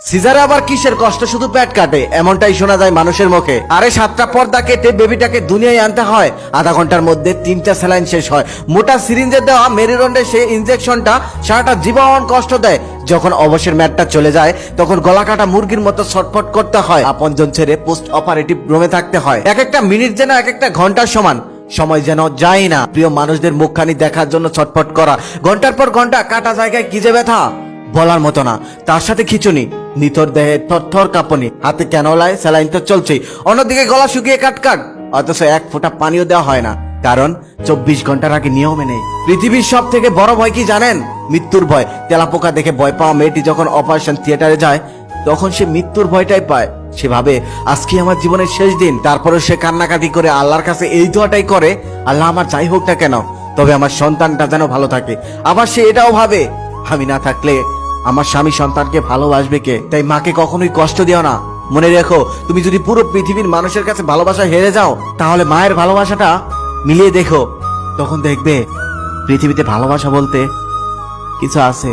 সিজারে আবার কিসের কষ্ট? শুধু পেট কাটে, এমনটাই শোনা যায় মানুষের মুখে। আরে সাতটা পর্দা কেটে বেবিটাকে দুনিয়ায় আনতে হয়, আধা ঘণ্টার মধ্যে তিনটা স্যালাইন শেষ হয়। মোটা সিরিঞ্জে দেওয়া মেরিরন্ডে সেই ইনজেকশনটা সারাটা জীবন কষ্ট দেয়। যখন অবসর ম্যাটটা চলে যায়, তখন গলা কাটা মুরগির মতো ছটফট করতে হয়। আপনজন ছেড়ে পোস্ট অপারেটিভ রুমে থাকতে হয়। এক একটা মিনিট যেন এক একটা ঘণ্টার সমান। সময় যেন যায় না। প্রিয় মানুষদের মুখখানি দেখার জন্য ছটফট করা। ঘণ্টার পর ঘণ্টা, কাটা জায়গায় কি যে ব্যথা? বলার মতো না। তার সাথে খিচুনি নিতর দেহে থর কাঁপনি, হাতে কেন ক্যানোলায় স্যালাইন তো চলছেই। অন্যদিকে গলা শুকিয়ে কাট কাট। অথচ এক ফোঁটা পানিও দেওয়া হয় না। কারণ চব্বিশ ঘণ্টার আগে নিয়মে নেই। পৃথিবীর সব থেকে বড় ভয় কি জানেন? মৃত্যুর ভয়। তেলাপোকা দেখে ভয় পাওয়া মেয়েটি যখন অপারেশন থিয়েটারে যায়, তখন সে মৃত্যুর ভয়টাই পায়। সে ভাবে আজকে আমার জীবনের শেষ দিন? তারপরে সে কান্নাকাটি করে আল্লাহর কাছে এই দোয়াটাই করে, আল্লাহ আমার যাই হোক না কেন, তবে আমার সন্তানটা যেন ভালো থাকে। আবার সে এটাও ভাবে, আমি না থাকলে আমার স্বামী সন্তানকে ভালোবাসবে কে? তাই মাকে কখনোই কষ্ট দিও না। মনে রেখো, তুমি যদি পুরো পৃথিবীর মানুষের কাছে ভালোবাসা হেরে যাও, তাহলে মায়ের ভালোবাসাটা মিলিয়ে দেখো। তখন দেখবে পৃথিবীতে ভালোবাসা বলতে কিছু আছে।